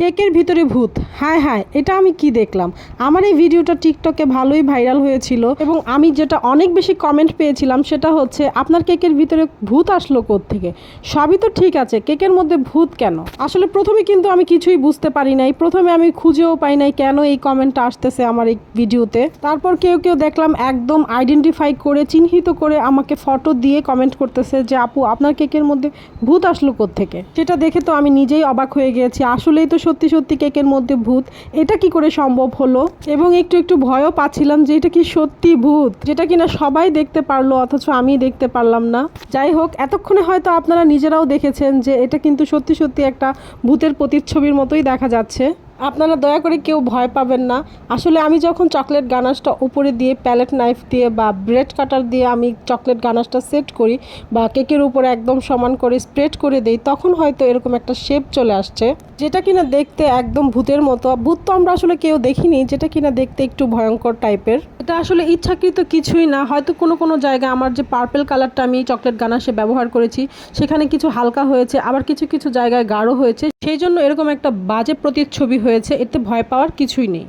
কেকের ভিতরে ভূত। হ্যাঁ হ্যাঁ এটা আমি কি দেখলাম? আমার এই ভিডিওটা টিকটকে ভালোই ভাইরাল হয়েছিল এবং আমি যেটা অনেক বেশি কমেন্ট পেয়েছিলাম সেটা হচ্ছে, আপনার কেকের ভিতরে ভূত আসলো থেকে সবই তো ঠিক আছে, কেকের মধ্যে ভূত কেন? আসলে প্রথমে কিন্তু আমি কিছুই বুঝতে পারি নাই। প্রথমে আমি খুঁজেও পাই নাই কেন এই কমেন্টটা আসতেছে আমার এই ভিডিওতে। তারপর কেউ কেউ দেখলাম একদম আইডেন্টিফাই করে, চিহ্নিত করে আমাকে ফটো দিয়ে কমেন্ট করতেছে যে, আপু, আপনার কেকের মধ্যে ভূত আসলো থেকে সেটা দেখে তো আমি নিজেই অবাক হয়ে গিয়েছি আসলেই তো সত্যি সত্যি কেকের মধ্যে ভূত, এটা কি করে সম্ভব হলো? এবং একটু একটু ভয়ও পাচ্ছিলাম যে এটা কি সত্যি ভূত, যেটা কিনা সবাই দেখতে পারল, অথচ আমি দেখতে পারলাম না। যাই হোক, এতক্ষণে হয়তো আপনারা নিজেরাও দেখেছেন যে এটা কিন্তু সত্যি সত্যি একটা ভূতের প্রতিচ্ছবির মতোই দেখা যাচ্ছে। আপনারা দয়া করে কেউ ভয় পাবেন না। আসলে আমি যখন চকলেট গানাশটা উপরে দিয়ে প্যালেট নাইফ দিয়ে বা ব্রেড কাটার দিয়ে আমি চকলেট গানাশটা সেট করি বা কেকের উপরে একদম সমান করে স্প্রেড করে দেই, তখন হয়তো এরকম একটা শেপ চলে আসছে। যেটা কিনা দেখতে একদম ভূতের মতো। ভূত তো আমরা আসলে কেউ দেখিনি, যেটা কিনা দেখতে একটু ভয়ঙ্কর টাইপের এটা আসলে ইচ্ছাকৃত কিছুই না। হয়তো কোনো কোনো জায়গায় আমার যে পার্পেল কালারটা আমি চকলেট গানাশে ব্যবহার করেছি, সেখানে কিছু হালকা হয়েছে, আবার কিছু কিছু জায়গায় গাঢ় হয়েছে। সেই জন্য এরকম একটা বাজে প্রতিচ্ছবি হয়েছে এতে ভয় পাওয়ার কিছুই নেই।